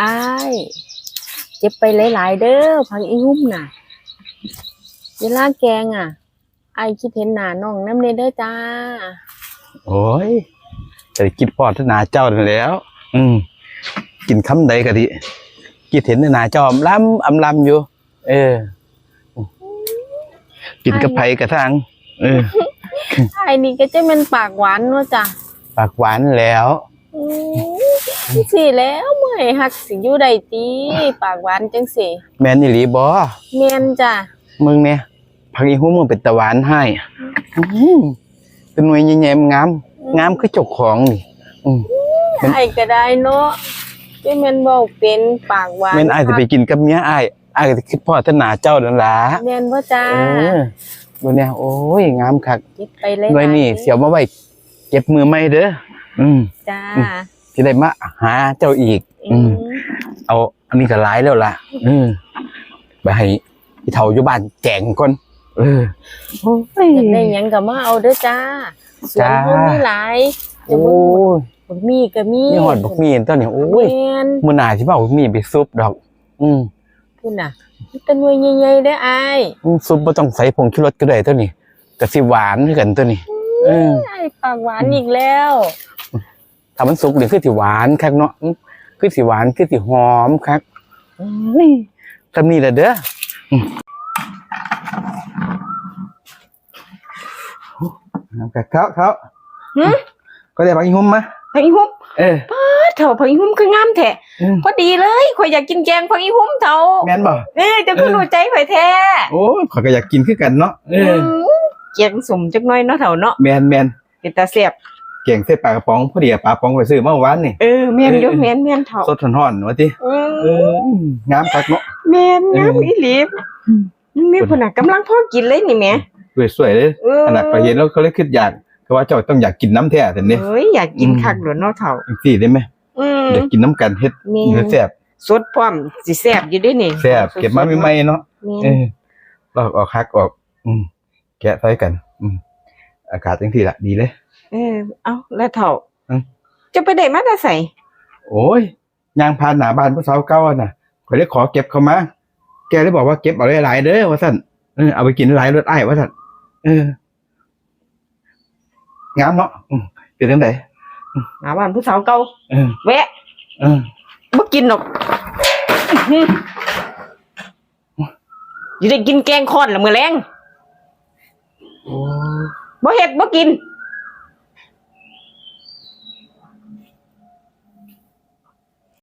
อ้ายเจ็บไปหลาย ๆ เด้อพังอีหุ่มน่ะเวลาแกงอะไอายคิดเห็นหน้าน้องน้ำเนเด้อจ้า โอ้ยจะได้กินพอดหนาเจ้านั่นแหล้ว อืม กินคำใดก็ดีกินเห็นหนาเจ้าอำลำอำลำอยู่ เออ กินกับไผกระทั่งเออ ไอ้นี่ก็จะเป็นปากหวานเนาะจ้ะปากหวานแล้ว อืมสิแล้วเมื่อ ยหักสิอยู่ใดตีปากหวานจังสิแม่นอี่หลีบอเมียนจ้ะมึงเนี่ยพักอีหูมึงเป็นตะหวานให้อื้อหือเป็นหน่วยแย่ๆงามงามคือเจ้าของนี่อืมไอ้ก็ได้เนาะจะแม่นบอกเป็นปากหวานแม่นอ้ายจะไปกินกับเมียอ้ายอ้ายก็จะคิดพ่อท่านหนาเจ้านั่นล่ะเมียนบ่จ้าเออดูเนี่ยโอ้ยงามคัก เก็บไปเลยหน่วยนี่เสียวมาไว้เก็บมือไม่เด้ออืม จ้าสิได้มาหาเจ้าอีก อืมเอาอันนี้ก็หลายแล้วล่ะเออไปให้อีเฒ่าอยู่บ้านแจงก่อนเออโอ้ยอยากได้หยังก็มาเอาเด้อจ้าสวนจ้าเพิ่นมีหลายจะโอ้เบิ่งยบักมีก็มีนี่หอดบักมีนตัวนี้โอ้ยแม่นมื้อหน้าสิบ่เอาบักมีไปซุปดอก อืมพุ่นน่ะมีแต่หน่วยใหญ่ๆเด้ออ้ายอืมซุปบ่ต้องใส่ผงชูรสก็ได้ตัวนี้ก็สิหวานคือกันตัวนี้ เออไอ้ปากหวานอีกแล้ว ถ้ามันสุกนี่คือสิหวานคักเนาะอืม คือสิหวานคือสิหอมคักนี่ทำนี่แหละเด้ออืมเอากะเขาเขาหึก็ได้พักอีหุ่มมาผักอีหุ่มเออเถาผักอีหุ่มคืองามแท้อืมพอดีเลยข่อยอยากกินแกงผักอีหุ่มเถาแม่นบ่เอ้ยเจะคือรู้ใจข่อยแท้โอ้ยข้อยก็อยากกินคือกันเนาะเออมแกงสมจักหน่อยเนาะเถาเนาะแม่นแม่นเป็นตาแซ่บ เก่งใส่ปลากระป๋องพอดีอะปลากระป๋องไปซื้อเมื่อวานนี่เออแม่นอยู่เออแม่นแม่นเถาสดร้อนๆว่าติอืเอมองามคักเนาะ แม่นเอองามอีหลีนี่พุ่นน่ะกำลังพอกินเลยนี่แหม่สวยๆเลยเออขนาดก็เห็นแล้วเขาเลยคิดอยากก็ว่าเจ้าต้องอยากกินน้ำแท้แต่นี่เอ้ยอยากกินอืมคักเหรอเนาะเถาจังซี่ได้ไหมอืมอยากกินน้ำกันเฮ็ดแม่เนื้อแซ่บสดพร้อมสิแซ่บอยู่เด้นี่แซ่บเก็บมาใหม่ๆเนาะ แม่เอนอลอกออกคักออก อืม แกะใส่กัน อืม อากาศจังซี่ล่ะดีเลย เออ เอ้าแล้วเถาอืม จะไปได้มาแต่ไสโอ้ยยางพานหน้าบ้านผู้สาวเก่าอะน่ะข่อยได้ขอเก็บเขามา แกได้บอกว่าเก็บเอาหลายๆเด้อว่าซั่นเออเอาไปกินหลายรสอ้ายว่าซั่นเอองามเนาะอืมเป็นจังไดหาบ้านผู้สาวเก่าเออแวะเออบ่กินหรอกอื้อหืออยู่ได้กินแกงคอนละมื้อแรงโอ้บ่เฮ็ดบ่กิน